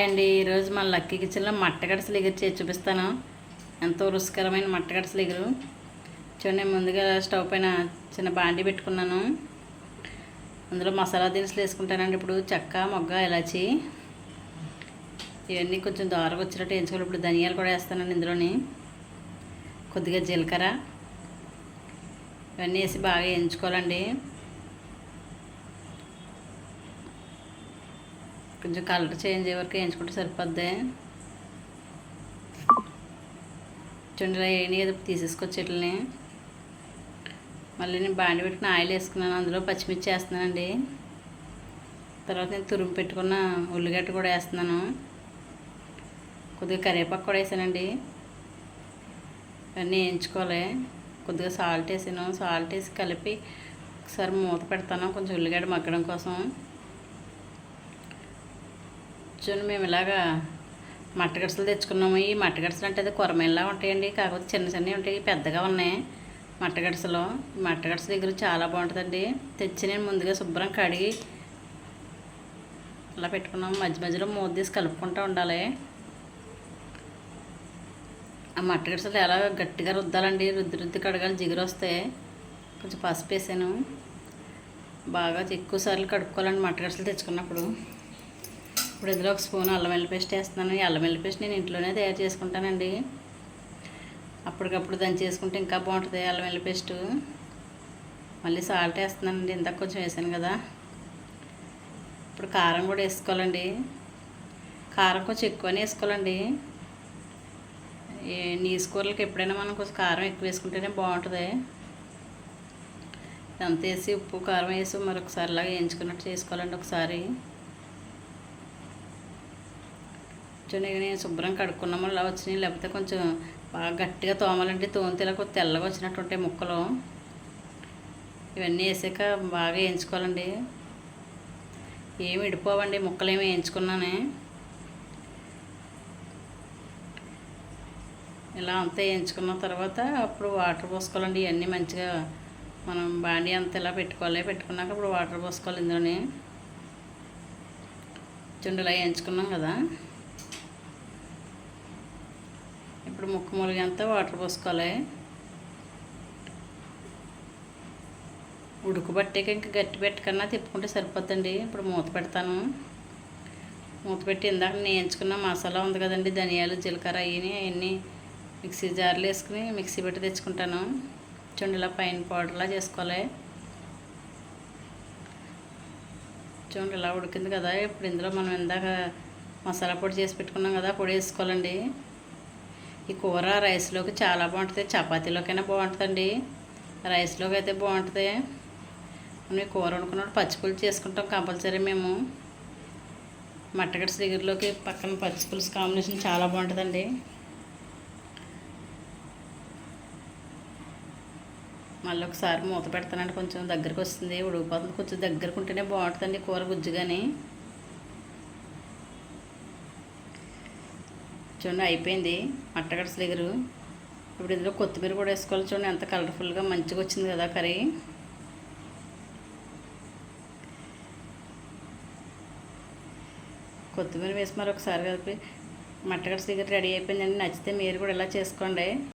Hi అండి ఈరోజు మన లక్కీ కిచెన్లో మట్టగడసలు ఎగురు చేసి చూపిస్తాను. ఎంతో రుచికరమైన మట్టగడసలు ఎగురు చూడండి ముందుగా స్టవ్ పైన చిన్న బాండి పెట్టుకున్నాను. అందులో మసాలా దినుసులు వేసుకుంటానండి ఇప్పుడు. చెక్క మొగ్గ ఇలాచి. ఇవన్నీ కొంచెం దారగా వచ్చినట్టు వేయించుకోవాలి. ఇప్పుడు ధనియాలు కూడా వేస్తానండి ఇందులోని. కొద్దిగా జీలకర్ర. ఇవన్నీ వేసి బాగా వేయించుకోవాలండి. కొంచెం కలర్ చేంజ్ అయ్యే వరకు వేయించుకుంటే సరిపోద్ది. చుండ్రా వేయని కదా తీసేసుకొచ్చి మళ్ళీ నేను బాండి పెట్టుకుని ఆయిల్ వేసుకున్నాను అందులో పచ్చిమిర్చి వేస్తున్నానండి. తర్వాత నేను తురుము పెట్టుకున్న ఉల్లిగడ్డ కూడా వేస్తున్నాను. కొద్దిగా కరివేపాకు కూడా వేసానండి. అన్నీ వేయించుకోవాలి. కొద్దిగా సాల్ట్ వేసాను. సాల్ట్ వేసి కలిపి ఒకసారి మూత పెడతాను కొంచెం ఉల్లిగడ్డ మగ్గడం కోసం. చూడండి మేము ఇలాగా మట్టగడసలు తెచ్చుకున్నాము. ఈ మట్టగడసలు అంటే అది కొరమేలా ఉంటాయండి. కాకపోతే చిన్న చిన్నవి ఉంటాయి. పెద్దగా ఉన్నాయి మట్టగడసలు మట్టగడస దగ్గర చాలా బాగుంటుందండి. తెచ్చి నేను ముందుగా శుభ్రం కడిగి అలా పెట్టుకున్నాము. మధ్య మధ్యలో మూత తీసి కలుపుకుంటూ ఉండాలి. ఆ మట్టగడసలు ఎలా గట్టిగా రుద్దాలండి. రుద్ది రుద్ది కడగాలి. జిగురు వస్తే కొంచెం పసుపు వేసాను. బాగా ఎక్కువసార్లు కడుక్కోవాలండి మట్టగడసలు తెచ్చుకున్నప్పుడు. ఇప్పుడు ఇందులో ఒక స్పూన్ అల్లం వెల్లి పేస్ట్ వేస్తున్నాను. ఈ అల్లం వెల్లి పేస్ట్ నేను ఇంట్లోనే తయారు చేసుకుంటానండి. అప్పటికప్పుడు దాన్ని చేసుకుంటే ఇంకా బాగుంటుంది అల్లం వెల్లి పేస్ట్. మళ్ళీ సాల్ట్ వేస్తున్నానండి. ఇందాక కొంచెం వేసాను కదా. ఇప్పుడు కారం కూడా వేసుకోవాలండి. కారం కొంచెం ఎక్కువనే వేసుకోవాలండి. నీసు కూరలకి ఎప్పుడైనా మనం కొంచెం కారం ఎక్కువ వేసుకుంటేనే బాగుంటుంది. అంత వేసి ఉప్పు కారం వేసి మరొకసారి లాగా వేయించుకున్నట్టు చేసుకోవాలండి ఒకసారి. చూడండి నేను శుభ్రం కడుక్కున్నాము అలా వచ్చినాయి. లేకపోతే కొంచెం బాగా గట్టిగా తోమాలంటే తోమితే కొంచెం తెల్లగా వచ్చినట్టు ఉంటాయి ముక్కలు. ఇవన్నీ వేసాక బాగా వేయించుకోవాలండి. ఏమి విడిపోవండి ముక్కలు ఏమి వేయించుకున్నానే. ఇలా అంతా వేయించుకున్న తర్వాత అప్పుడు వాటర్ పోసుకోవాలండి. ఇవన్నీ మంచిగా మనం బాండీ అంతా ఇలా పెట్టుకోవాలి. పెట్టుకున్నాక అప్పుడు వాటర్ పోసుకోవాలి ఇందులోని. చుండు ఇలా వేయించుకున్నాం కదా. ఇప్పుడు ముక్క ములిగంతా వాటర్ పోసుకోవాలి. ఉడుకుబట్టాక ఇంకా గట్టి పెట్టకన్నా తిప్పుకుంటే సరిపోతుందండి ఇప్పుడు మూత పెడతాను. మూత పెట్టి ఇందాక నేయించుకున్న మసాలా ఉంది కదండి ధనియాలు జీలకర్ర అవి అవన్నీ మిక్సీ జార్లు వేసుకుని మిక్సీ పెట్టి తెచ్చుకుంటాను. చుండిలా పైన పౌడర్లా చేసుకోవాలి. చూడండి ఇలా ఉడికింది కదా. ఇప్పుడు ఇందులో మనం ఇందాక మసాలా పొడి చేసి పెట్టుకున్నాం కదా పొడి వేసుకోవాలండి. ఈ కూర రైస్లోకి చాలా బాగుంటుంది. చపాతీలోకైనా బాగుంటుందండి. రైస్లోకి అయితే బాగుంటుంది. మనం ఈ కూర వండుకున్నప్పుడు పచ్చిపులుసు చేసుకుంటాం కంపల్సరీ మేము. మట్టగడ్డ దగ్గరలోకి పక్కన పచ్చిపులుసు కాంబినేషన్ చాలా బాగుంటుందండి. మళ్ళీ ఒకసారి మూత పెడతానంటే కొంచెం దగ్గరకు వస్తుంది. ఉడికిపోతుంది. కొంచెం దగ్గరకు ఉంటేనే బాగుంటుందండి కూర గుజ్జు చూడండి అయిపోయింది. మట్టగడసలు ఎగురు ఇప్పుడు ఇందులో కొత్తిమీర కూడా వేసుకోవాలి చూడండి ఎంత కలర్ఫుల్గా మంచిగా వచ్చింది కదా కర్రీ. కొత్తిమీర వేసి మరి ఒకసారి కలిపి మట్టగడసలు ఎగురు రెడీ అయిపోయిందండి. నచ్చితే మీరు కూడా ఇలా చేసుకోండి.